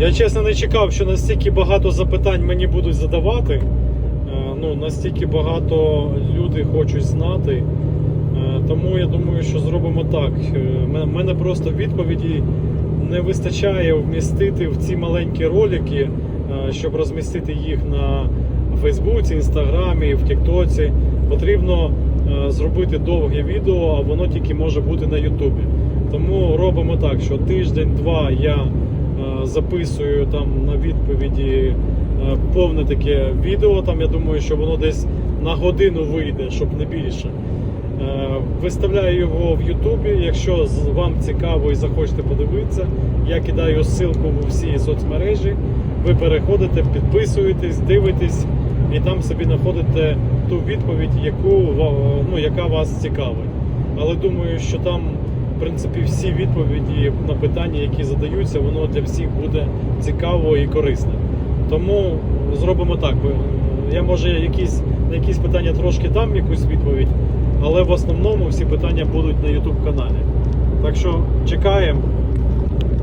Я чесно не чекав, що настільки багато запитань мені будуть задавати. Е, Ну, настільки багато люди хочуть знати. Е, Тому я думаю, що зробимо так. Е, ме- мене просто відповіді не вистачає вмістити в ці маленькі ролики, е, щоб розмістити їх на Фейсбуці, Інстаграмі, в Тіктоці. Потрібно е, зробити довге відео, а воно тільки може бути на Ютубі. Тому робимо так, що тиждень-два я е, записую там на відповіді е, повне таке відео. Там я думаю, що воно десь на годину вийде, щоб не більше. Е, Виставляю його в Ютубі. Якщо вам цікаво і захочете подивитися, я кидаю ссылку в усі соцмережі. Ви переходите, підписуєтесь, дивитесь і там собі знаходите ту відповідь, яку ну, яка вас цікавить. Але думаю, що там, принципі, всі відповіді на питання, які задаються, воно для всіх буде цікаво і корисне. Тому зробимо так. Я може якісь на якісь питання трошки дам якусь відповідь, але в основному всі питання будуть на YouTube каналі. Так що чекаємо.